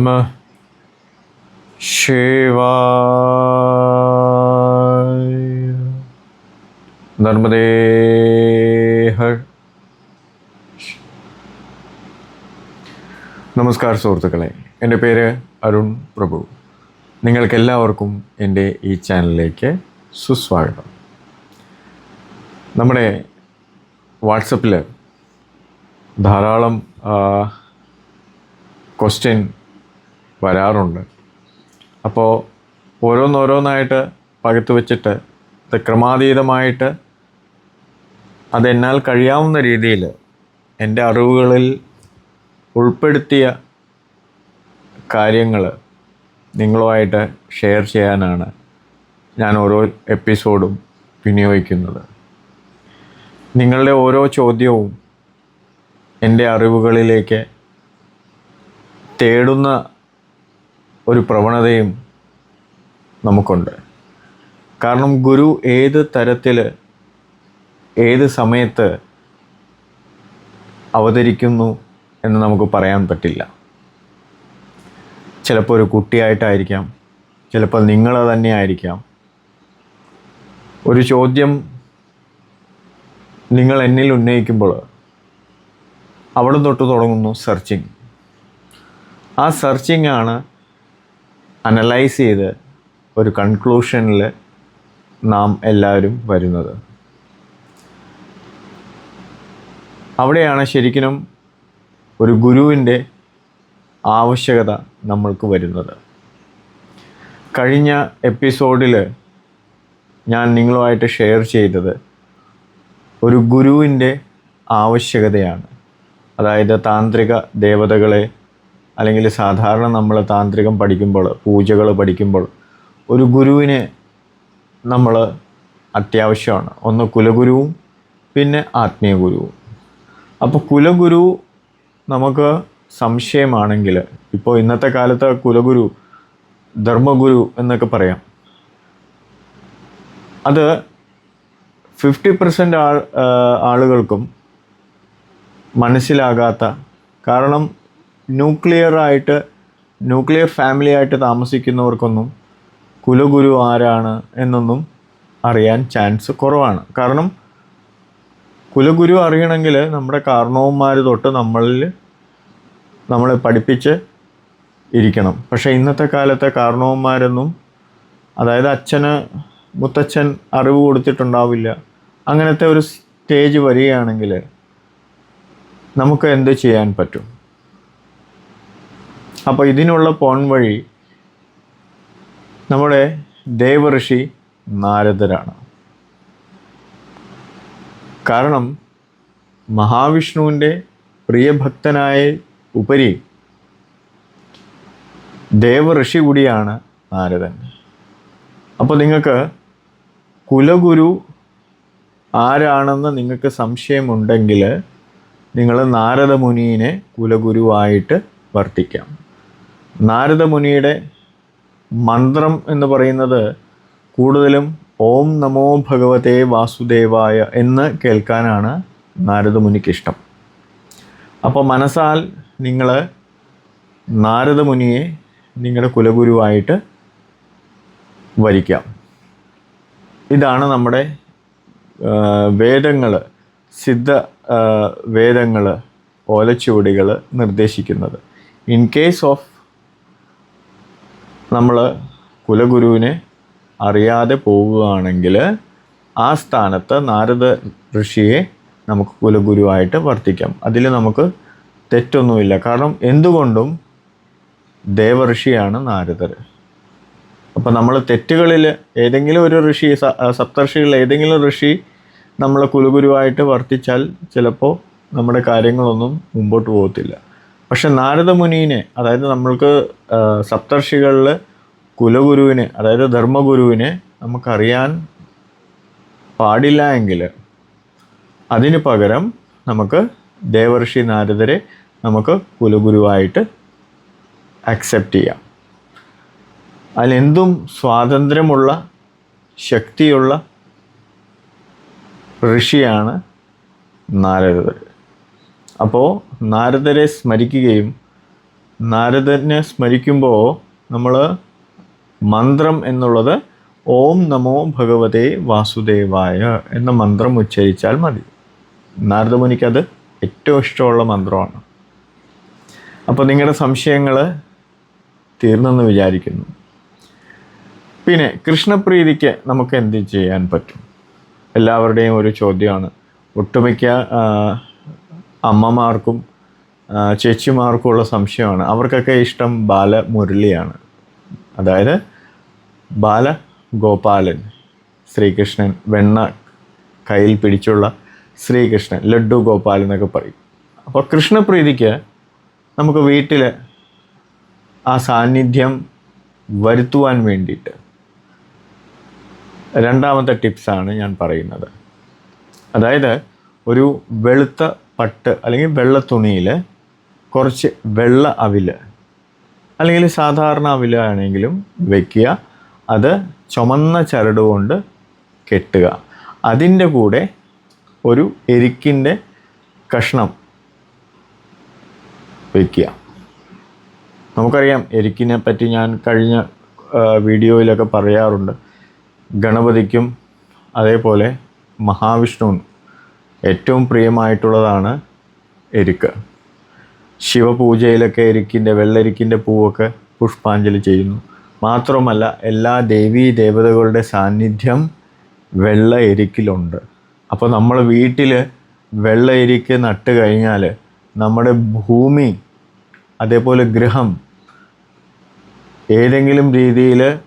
നമ ശിവായ നമസ്കാരം സുഹൃത്തുക്കളെ എന്റെ പേര് അരുൺ പ്രഭു. നിങ്ങൾക്കെല്ലാവർക്കും എന്റെ ഈ ചാനലിലേക്ക് സുസ്വാഗതം. നമ്മുടെ വാട്സപ്പിൽ ധാരാളം ക്വസ്റ്റ്യൻ വരാറുണ്ട്. അപ്പോൾ ഓരോന്നോരോന്നായിട്ട് പകുത്തു വെച്ചിട്ട് അത് ക്രമാതീതമായിട്ട് അതെന്നാൽ കഴിയാവുന്ന രീതിയിൽ എന്റെ അറിവുകളിൽ ഉൾപ്പെടുത്തിയ കാര്യങ്ങൾ നിങ്ങളുമായിട്ട് ഷെയർ ചെയ്യാനാണ് ഞാൻ ഓരോ എപ്പിസോഡും വിനിയോഗിക്കുന്നത്. നിങ്ങളുടെ ഓരോ ചോദ്യവും എന്റെ അറിവുകളിലേക്ക് തേടുന്ന ഒരു പ്രവണതയും നമുക്കുണ്ട്. കാരണം ഗുരു ഏത് തരത്തിൽ ഏത് സമയത്ത് അവതരിക്കുന്നു എന്ന് നമുക്ക് പറയാൻ പറ്റില്ല. ചിലപ്പോൾ ഒരു കുട്ടിയായിട്ടായിരിക്കാം ചിലപ്പോൾ നിങ്ങൾ തന്നെ ആയിരിക്കാം. ഒരു ചോദ്യം നിങ്ങൾ എന്നിൽ ഉന്നയിക്കുമ്പോൾ അവിടെ തൊട്ട് തുടങ്ങുന്നു സെർച്ചിങ് ആ സെർച്ചിങ് ആണ് അനലൈസ് ചെയ്ത് ഒരു കൺക്ലൂഷനിൽ നാം എല്ലാവരും വരുന്നത്. അവിടെയാണ് ശരിക്കും ഒരു ഗുരുവിന്റെ ആവശ്യകത നമ്മൾക്ക് വരുന്നത്. കഴിഞ്ഞ എപ്പിസോഡിൽ ഞാൻ നിങ്ങളുമായിട്ട് ഷെയർ ചെയ്തത് ഒരു ഗുരുവിന്റെ ആവശ്യകതയാണ്. അതായത് താന്ത്രിക ദേവതകളെ അല്ലെങ്കിൽ സാധാരണ നമ്മൾ താന്ത്രികം പഠിക്കുമ്പോൾ പൂജകൾ പഠിക്കുമ്പോൾ ഒരു ഗുരുവിനെ നമ്മൾ അത്യാവശ്യമാണ്. ഒന്ന് കുലഗുരുവും പിന്നെ ആത്മീയ ഗുരുവും. അപ്പോൾ കുലഗുരു നമുക്ക് സംശയമാണെങ്കിൽ ഇപ്പോൾ ഇന്നത്തെ കാലത്ത് കുലഗുരു ധർമ്മഗുരു എന്നൊക്കെ പറയാം. അത് ഫിഫ്റ്റി പെർസെന്റ് ആൾ ആളുകൾക്കും മനസ്സിലാകാത്ത കാരണം ന്യൂക്ലിയർ ആയിട്ട് ന്യൂക്ലിയർ ഫാമിലി ആയിട്ട് താമസിക്കുന്നവർക്കൊന്നും കുലഗുരു ആരാണ് എന്നൊന്നും അറിയാൻ ചാൻസ് കുറവാണ്. കാരണം കുലഗുരു അറിയണമെങ്കിൽ നമ്മുടെ കാരണവന്മാർ തൊട്ട് നമ്മളിൽ നമ്മളെ പഠിപ്പിച്ച് ഇരിക്കണം. പക്ഷേ ഇന്നത്തെ കാലത്തെ കാരണവന്മാരൊന്നും അതായത് അച്ഛന് മുത്തച്ഛൻ അറിവ് കൊടുത്തിട്ടുണ്ടാവില്ല. അങ്ങനത്തെ ഒരു സ്റ്റേജ് വരികയാണെങ്കിൽ നമുക്ക് എന്ത് ചെയ്യാൻ പറ്റും? അപ്പോൾ ഇതിനുള്ള പോൺ വഴി നമ്മുടെ ദേവഋഷി നാരദരാണ്. കാരണം മഹാവിഷ്ണുവിന്റെ പ്രിയഭക്തനായ ഉപരി ദേവഋഷി കൂടിയാണ് നാരദൻ. അപ്പോൾ നിങ്ങൾക്ക് കുലഗുരു ആരാണെന്ന് നിങ്ങൾക്ക് സംശയമുണ്ടെങ്കിൽ നിങ്ങൾ നാരദമുനിയെ കുലഗുരുവായിട്ട് വർത്തിക്കാം. നാരദമുനിയുടെ മന്ത്രം എന്ന് പറയുന്നത് കൂടുതലും ഓം നമോ ഭഗവതേ വാസുദേവായ എന്ന് കേൾക്കാനാണ് നാരദമുനിക്കിഷ്ടം അപ്പോൾ മനസ്സാൽ നിങ്ങൾ നാരദമുനിയെ നിങ്ങളുടെ കുലഗുരുവായിട്ട് വരിക്കാം. ഇതാണ് നമ്മുടെ വേദങ്ങൾ സിദ്ധ വേദങ്ങൾ ഓലച്ചുവടികൾ നിർദ്ദേശിക്കുന്നത്. ഇൻ കേസ് ഓഫ് നമ്മൾ കുലഗുരുവിനെ അറിയാതെ പോവുകയാണെങ്കിൽ ആ സ്ഥാനത്ത് നാരദ ഋഷിയെ നമുക്ക് കുലഗുരുവായിട്ട് വർത്തിക്കാം. അതിൽ നമുക്ക് തെറ്റൊന്നുമില്ല. കാരണം എന്തുകൊണ്ടും ദേവഋഷിയാണ് നാരദർ അപ്പോൾ നമ്മൾ തെറ്റുകളിൽ ഏതെങ്കിലും ഒരു ഋഷി സപ്തർഷികളിൽ ഏതെങ്കിലും ഋഷി നമ്മളെ കുലഗുരുവായിട്ട് വർത്തിച്ചാൽ ചിലപ്പോൾ നമ്മുടെ കാര്യങ്ങളൊന്നും മുമ്പോട്ട് പോകത്തില്ല. പക്ഷെ നാരദമുനീനെ അതായത് നമ്മൾക്ക് സപ്തർഷികളിൽ കുലഗുരുവിനെ അതായത് ധർമ്മഗുരുവിനെ നമുക്കറിയാൻ പാടില്ല എങ്കിൽ അതിന് പകരം നമുക്ക് ദേവർഷി നാരദരെ നമുക്ക് കുലഗുരുവായിട്ട് അക്സെപ്റ്റ് ചെയ്യാം. അതിലെന്തും സ്വാതന്ത്ര്യമുള്ള ശക്തിയുള്ള ഋഷിയാണ് നാരദർ. അപ്പോൾ നാരദരെ സ്മരിക്കുകയും നാരദനെ സ്മരിക്കുമ്പോൾ നമ്മൾ മന്ത്രം എന്നുള്ളത് ഓം നമോ ഭഗവതേ വാസുദേവായ എന്ന മന്ത്രം ഉച്ചരിച്ചാൽ മതി. നാരദമുനിക്കത് ഏറ്റവും ഇഷ്ടമുള്ള മന്ത്രമാണ്. അപ്പോൾ നിങ്ങളുടെ സംശയങ്ങൾ തീർന്നെന്ന് വിചാരിക്കുന്നു. പിന്നെ കൃഷ്ണപ്രീതിക്ക് നമുക്ക് എന്ത് ചെയ്യാൻ പറ്റും? എല്ലാവരുടെയും ഒരു ചോദ്യമാണ്. ഒട്ടുമിക്ക അമ്മമാർക്കും ചേച്ചിമാർക്കുമുള്ള സംശയമാണ്. അവർക്കൊക്കെ ഇഷ്ടം ബാലമുരളിയാണ് അതായത് ബാലഗോപാലൻ ശ്രീകൃഷ്ണൻ വെണ്ണ കയ്യിൽ പിടിച്ചുള്ള ശ്രീകൃഷ്ണൻ ലഡ്ഡു ഗോപാൽ എന്നൊക്കെ പറയും. അപ്പോൾ കൃഷ്ണപ്രീതിക്ക് നമുക്ക് വീട്ടിൽ ആ സാന്നിധ്യം വരുത്തുവാൻ വേണ്ടിയിട്ട് രണ്ടാമത്തെ ടിപ്സാണ് ഞാൻ പറയുന്നത്. അതായത് ഒരു വെളുത്ത പട്ട് അല്ലെങ്കിൽ വെള്ള തുണിയിൽ കുറച്ച് വെള്ള അവിൽ അല്ലെങ്കിൽ സാധാരണ അവിലാണെങ്കിലും വെക്കുക. അത് ചുമന്ന ചരട് കൊണ്ട് കെട്ടുക. അതിന്റെ കൂടെ ഒരു എരിക്കിന്റെ കഷ്ണം വയ്ക്കുക നമുക്കറിയാം എരിക്കിനെ പറ്റി ഞാൻ കഴിഞ്ഞ വീഡിയോയിലൊക്കെ പറയാറുണ്ട്. ഗണപതിക്കും അതേപോലെ മഹാവിഷ്ണുവിനും ഏറ്റവും പ്രിയമായിട്ടുള്ളതാണ് എരിക്ക്. ശിവപൂജയിലൊക്കെ എരിക്കിന്റെ വെള്ളരിക്കിന്റെ പൂവൊക്കെ പുഷ്പാഞ്ജലി ചെയ്യുന്നു. മാത്രമല്ല എല്ലാ ദേവീ ദേവതകളുടെ സാന്നിധ്യം വെള്ള എരിക്കിലുണ്ട്. അപ്പോൾ നമ്മൾ വീട്ടിൽ വെള്ള എരിക്ക് നട്ട് കഴിഞ്ഞാൽ നമ്മുടെ ഭൂമി അതേപോലെ ഗൃഹം ഏതെങ്കിലും രീതിയിൽ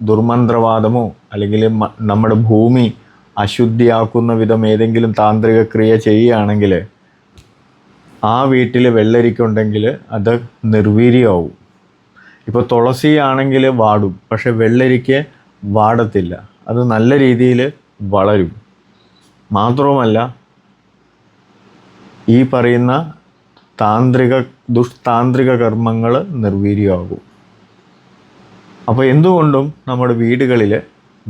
ദുർമന്ത്രവാദമോ അല്ലെങ്കിൽ നമ്മുടെ ഭൂമി അശുദ്ധിയാക്കുന്ന വിധം ഏതെങ്കിലും താന്ത്രിക ക്രിയ ചെയ്യുകയാണെങ്കിൽ ആ വീട്ടിൽ വെള്ളരിക്കുണ്ടെങ്കിൽ അത് നിർവീര്യമാവും. ഇപ്പോൾ തുളസി ആണെങ്കിൽ വാടും പക്ഷെ വെള്ളരിക്ക് വാടത്തില്ല. അത് നല്ല രീതിയിൽ വളരും. മാത്രവുമല്ല ഈ പറയുന്ന താന്ത്രിക ദുഷ്താന്ത്രിക കർമ്മങ്ങൾ നിർവീര്യമാകും. അപ്പോൾ എന്തുകൊണ്ടും നമ്മുടെ വീടുകളിൽ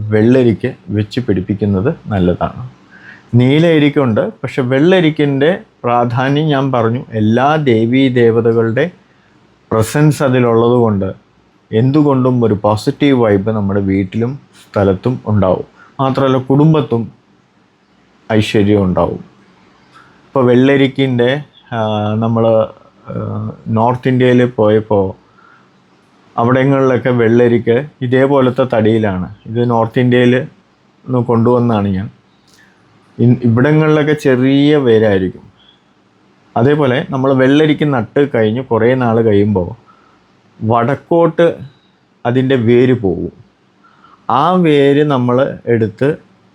വെള്ളരിക്ക് വെച്ച് പിടിപ്പിക്കുന്നത് നല്ലതാണ്. നീല അരിക്കുണ്ട് പക്ഷെ വെള്ളരിക്കിന്റെ പ്രാധാന്യം ഞാൻ പറഞ്ഞു. എല്ലാ ദേവീ ദേവതകളുടെ പ്രസൻസ് അതിലുള്ളതുകൊണ്ട് എന്തുകൊണ്ടും ഒരു പോസിറ്റീവ് വൈബ് നമ്മുടെ വീട്ടിലും സ്ഥലത്തും ഉണ്ടാവും. മാത്രമല്ല കുടുംബത്തും ഐശ്വര്യം ഉണ്ടാവും. ഇപ്പോൾ വെള്ളരിക്കിന്റെ നമ്മൾ നോർത്ത് ഇന്ത്യയിൽ പോയപ്പോൾ അവിടങ്ങളിലൊക്കെ വെള്ളരിക്ക് ഇതേപോലത്തെ തടിയിലാണ്. ഇത് നോർത്ത് ഇന്ത്യയിൽ നിന്ന് കൊണ്ടുവന്നാണ് ഞാൻ. ഇവിടങ്ങളിലൊക്കെ ചെറിയ വേരായിരിക്കും. അതേപോലെ നമ്മൾ വെള്ളരിക്ക് നട്ട് കഴിഞ്ഞ് കുറേ നാൾ കഴിയുമ്പോൾ വടക്കോട്ട് അതിന്റെ വേര് പോകും ആ വേര് നമ്മൾ എടുത്ത്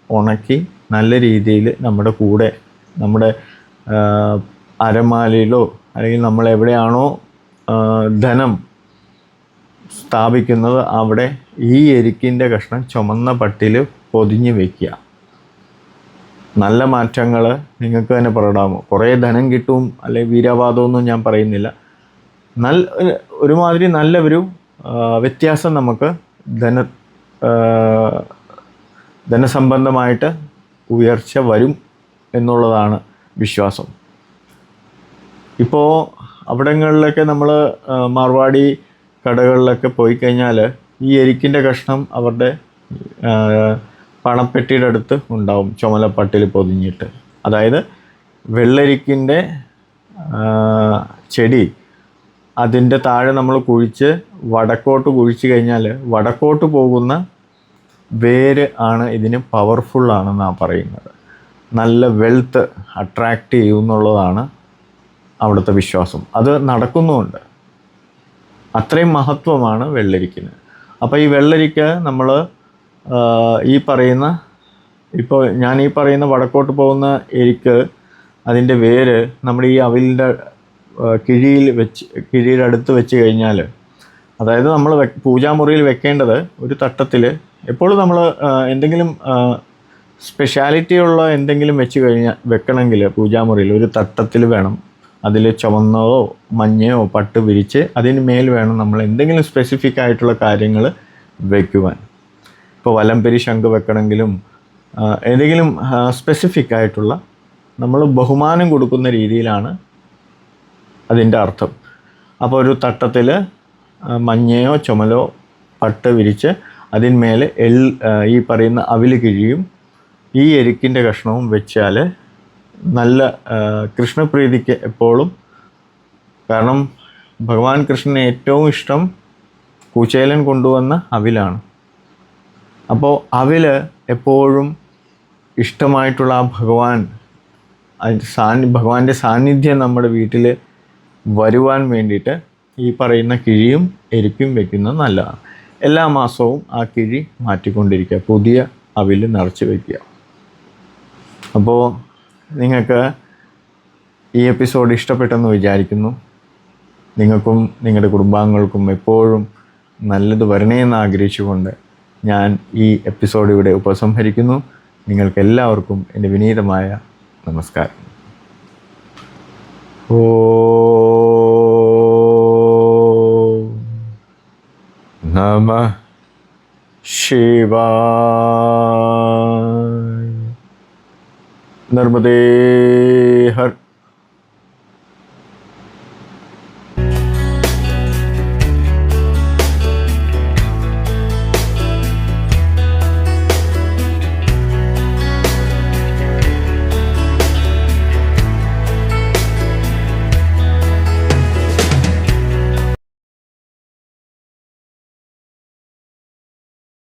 ഉണക്കി നല്ല രീതിയിൽ നമ്മുടെ കൂടെ നമ്മുടെ അരമാലയിലോ അല്ലെങ്കിൽ നമ്മൾ എവിടെയാണോ ധനം സ്ഥാപിക്കുന്നത് അവിടെ ഈ എരിക്കിന്റെ കഷ്ണം ചുമന്ന പട്ടിൽ പൊതിഞ്ഞ് വയ്ക്കുക നല്ല മാറ്റങ്ങൾ നിങ്ങൾക്ക് തന്നെ പറയാമോ? കുറേ ധനം കിട്ടും അല്ലെങ്കിൽ വീരവാദമൊന്നും ഞാൻ പറയുന്നില്ല. നല്ല ഒരുമാതിരി നല്ല ഒരു വ്യത്യാസം നമുക്ക് ധന ധനസംബന്ധമായിട്ട് ഉയർച്ച വരും എന്നുള്ളതാണ് വിശ്വാസം. ഇപ്പോൾ അവിടങ്ങളിലൊക്കെ നമ്മൾ മാർവാടി കടകളിലൊക്കെ പോയി കഴിഞ്ഞാൽ ഈ എരിക്കിന്റെ കഷ്ണം അവരുടെ പണപ്പെട്ടിയുടെ അടുത്ത് ഉണ്ടാവും ചുമലപ്പട്ടിൽ പൊതിഞ്ഞിട്ട്. അതായത് വെള്ളരിക്കിന്റെ ചെടി അതിന്റെ താഴെ നമ്മൾ കുഴിച്ച് വടക്കോട്ട് കുഴിച്ച് കഴിഞ്ഞാൽ വടക്കോട്ട് പോകുന്ന വേര് ആണ് ഇതിന് പവർഫുൾ ആണെന്നാണ് പറയുന്നത്. നല്ല വെൽത്ത് അട്രാക്റ്റ് ചെയ്യുമെന്നുള്ളതാണ് അവിടുത്തെ വിശ്വാസം. അത് നടക്കുന്നുമുണ്ട്. അത്രയും മഹത്വമാണ് വെള്ളരിക്കിന്. അപ്പോൾ ഈ വെള്ളരിക്ക നമ്മൾ ഈ പറയുന്ന ഇപ്പോൾ ഞാൻ ഈ പറയുന്ന വടക്കോട്ട് പോകുന്ന എരിക്ക് അതിന്റെ വേര് നമ്മുടെ ഈ അവിലിന്റെ കിഴിയിൽ വെച്ച് കിഴിയുടെ അടുത്ത് വെച്ച് കഴിഞ്ഞാൽ അതായത് നമ്മൾ പൂജാമുറിയിൽ വെക്കേണ്ടത് ഒരു തട്ടത്തിൽ എപ്പോഴും നമ്മൾ എന്തെങ്കിലും സ്പെഷ്യാലിറ്റിയുള്ള എന്തെങ്കിലും വെച്ച് കഴിഞ്ഞാൽ വെക്കണമെങ്കിൽ പൂജാമുറിയിൽ ഒരു തട്ടത്തിൽ വേണം. അതിൽ ചുവന്നതോ മഞ്ഞയോ പട്ട് വിരിച്ച് അതിന് മേൽ വേണം നമ്മൾ എന്തെങ്കിലും സ്പെസിഫിക് ആയിട്ടുള്ള കാര്യങ്ങൾ വയ്ക്കുവാൻ ഇപ്പോൾ വലംപരി ശംഖ് വെക്കണമെങ്കിലും ഏതെങ്കിലും സ്പെസിഫിക് ആയിട്ടുള്ള നമ്മൾ ബഹുമാനം കൊടുക്കുന്ന രീതിയിലാണ് അതിന്റെ അർത്ഥം. അപ്പോൾ ഒരു തട്ടത്തിൽ മഞ്ഞയോ ചുമലോ പട്ട് വിരിച്ച് അതിന്മേൽ എൽ ഈ പറയുന്ന അവിൽ കിഴിയും ഈ എരിക്കിന്റെ കഷ്ണവും വെച്ചാൽ നല്ല കൃഷ്ണപ്രീതിക്ക് എപ്പോഴും. കാരണം ഭഗവാൻ കൃഷ്ണന് ഏറ്റവും ഇഷ്ടം കൂച്ചേലൻ കൊണ്ടുവന്ന അവിലാണ്. അപ്പോൾ അവിൽ എപ്പോഴും ഇഷ്ടമായിട്ടുള്ള ആ ഭഗവാൻ സാന്നി ഭഗവാന്റെ സാന്നിധ്യം നമ്മുടെ വീട്ടിൽ വരുവാൻ വേണ്ടിയിട്ട് ഈ പറയുന്ന കിഴിയും എരിക്കും വെക്കുന്നത് നല്ലതാണ്. എല്ലാ മാസവും ആ കിഴി മാറ്റിക്കൊണ്ടിരിക്കുക പുതിയ അവിൽ നിറച്ച് വയ്ക്കുക അപ്പോൾ നിങ്ങൾക്ക് ഈ എപ്പിസോഡ് ഇഷ്ടപ്പെട്ടെന്ന് വിചാരിക്കുന്നു. നിങ്ങൾക്കും നിങ്ങളുടെ കുടുംബാംഗങ്ങൾക്കും എപ്പോഴും നല്ലത് വരണേന്ന് ആഗ്രഹിച്ചുകൊണ്ട് ഞാൻ ഈ എപ്പിസോഡ് ഇവിടെ ഉപസംഹരിക്കുന്നു. നിങ്ങൾക്കെല്ലാവർക്കും എന്റെ വിനീതമായ നമസ്കാരം. ഓ. നമ नर्मदे हर